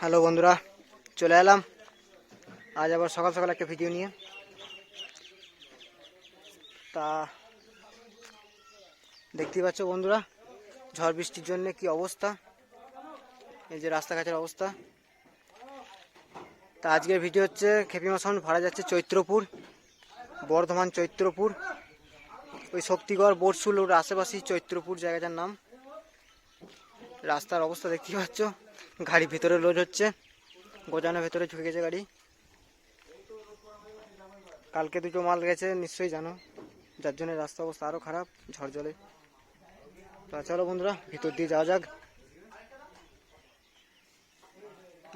Hello বন্ধুরা, চলে এলাম। আজ আবার সকাল সকাল একটা ভিডিও নিয়ে। তা, দেখতেই পাচ্ছ বন্ধুরা, ঝড় বৃষ্টির জন্য কি অবস্থা? এই যে রাস্তাঘাটের অবস্থা। তা আজকের ভিডিও হচ্ছে, খেপিমা সাউন্ড, ভাড়া যাচ্ছে চৈত্রপুর, বর্ধমান চৈত্রপুর। ওই শক্তিগড় বরশুল ওর আশেপাশেই চৈত্রপুর জায়গাটার নাম। রাস্তার অবস্থা দেখতেই পাচ্ছ। গাড়ি ভিতরে লোড হচ্ছে। গোজানোর ভেতরে ঢুকে গেছে গাড়ি। কালকে দুটো মাল গেছে, নিশ্চয়ই জানো। যার জন্য রাস্তা অবস্থা আরও খারাপ, ঝড় জলে। চলো বন্ধুরা, ভিতর দিয়ে যাওয়া যাক।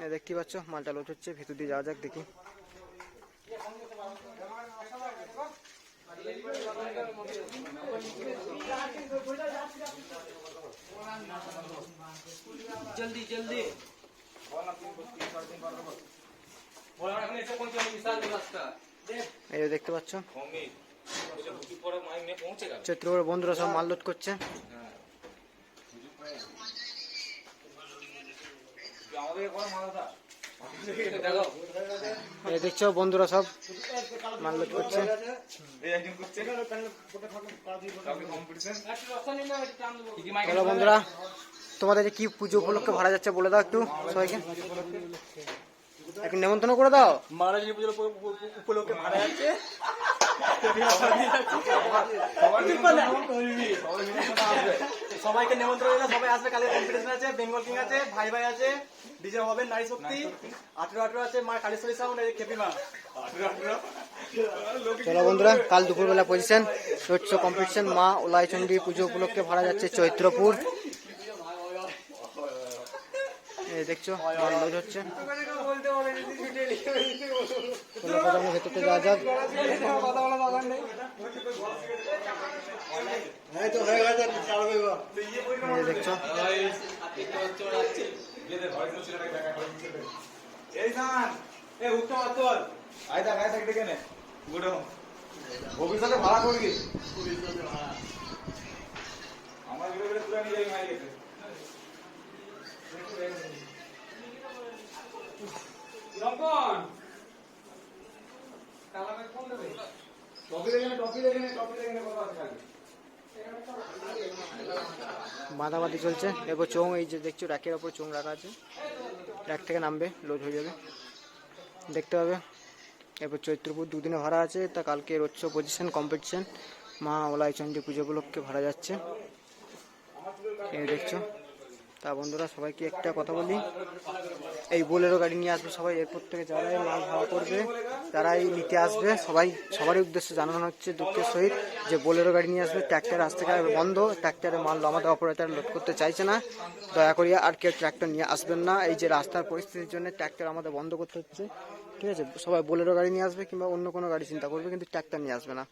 এই দেখতেই পাচ্ছ, মালটা লোড হচ্ছে, ভিতর দিয়ে যাওয়া যাক, দেখি। जल्दी जल्दी बोला এখন এসে পৌঁছে বিশাল রাস্তা এই যে দেখতে পাচ্ছ মম্মি ওটা বুকি পড়া মাই মে পৌঁছে গেল চৈত্রপুর বন্ধুরা সব মাল লোড করছে আমাদের কোন মালদা দেখো এই দেখছো বন্ধুরা সব মাল লোড করছে এই একজন করছে কালকে কম্পিটিশন কি কি মাইক চলো বন্ধুরা তোমাদের কি পুজো উপলক্ষে ভাড়া যাচ্ছে বলে দাও একটু সবাইকে। একটু নেমন্তন্ন করে দাও। মহারাজ পুজোর উপলক্ষে ভাড়া যাচ্ছে। সবাইকে নেমন্ত্রণ দিলাম সবাই আসবে কালকে কম্পিটিশন আছে বেঙ্গল কিং আছে ভাই ভাই আছে ডিজে হবে নারী শক্তি। আঠেরো আঠেরো আছে মা কালীশ্বরী সাউন্ড খেপি মা। চলো বন্ধুরা কাল দুপুরবেলা পজিশন রোড শো কম্পিটিশন মা ওলাইচন্ডী পুজো উপলক্ষে ভাড়া যাচ্ছে চৈত্রপুর। দেখছ লোড হচ্ছে। ভেতরতে যাওয়া যাক দেখছ। ভবিষ্যতে ভাড়া করবি। আমার ভিডিও করে পুরো নিয়ে যাই মাই গেছে খালি বাঁধাবাঁধি চলছে, এরপর চোং এই যে দেখছ, র্যাকের ওপর চোং রাখা আছে। র্যাক থেকে নামবে, লোড হয়ে যাবে। দেখতে হবে। এরপর চৈত্রপুর দুদিনে ভাড়া আছে, তা কালকে রোচ্ছ পজিশন কম্পিটিশন মা ওলাইচন্ডী পুজো উপলক্ষে ভাড়া যাচ্ছে। এই দেখছ। তা বন্ধুরা সবাইকে একটা কথা বলি। এই বোলেরো গাড়ি নিয়ে আসবে সবাই, এরপর থেকে যারাই মাল ভাড়া করবে তারাই নিতে আসবে, সবাই, সবারই উদ্দেশ্যে জানানো হচ্ছে দুঃখের সহিত যে বোলেরো গাড়ি নিয়ে আসবে। ট্র্যাক্টর আজ থেকে বন্ধ ট্র্যাক্টরে মাল আমাদের অপারেটর লোড করতে চাইছে না। দয়া করিয়া আর কেউ ট্র্যাক্টর নিয়ে আসবেন না। এই যে রাস্তার পরিস্থিতির জন্য ট্র্যাক্টর আমাদের বন্ধ করতে হচ্ছে, ঠিক আছে? সবাই বোলেরো গাড়ি নিয়ে আসবে কিংবা অন্য কোনো গাড়ি চিন্তা করবে, কিন্তু ট্র্যাক্টর নিয়ে আসবে না।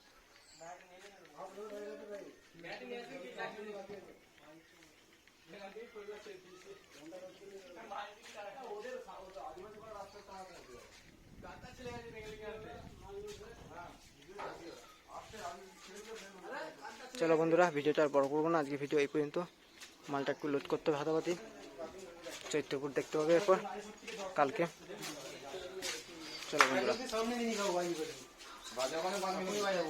চলো বন্ধুরা, ভিডিওটা আর বড় করব না, আজকে ভিডিও এই পর্যন্ত। মালটা একটু লোড করতে হবে হাতাপাতি। চৈত্রপুর দেখতে হবে এরপর, কালকে। চলো বন্ধুরা। মানে বান্ধবী বাজার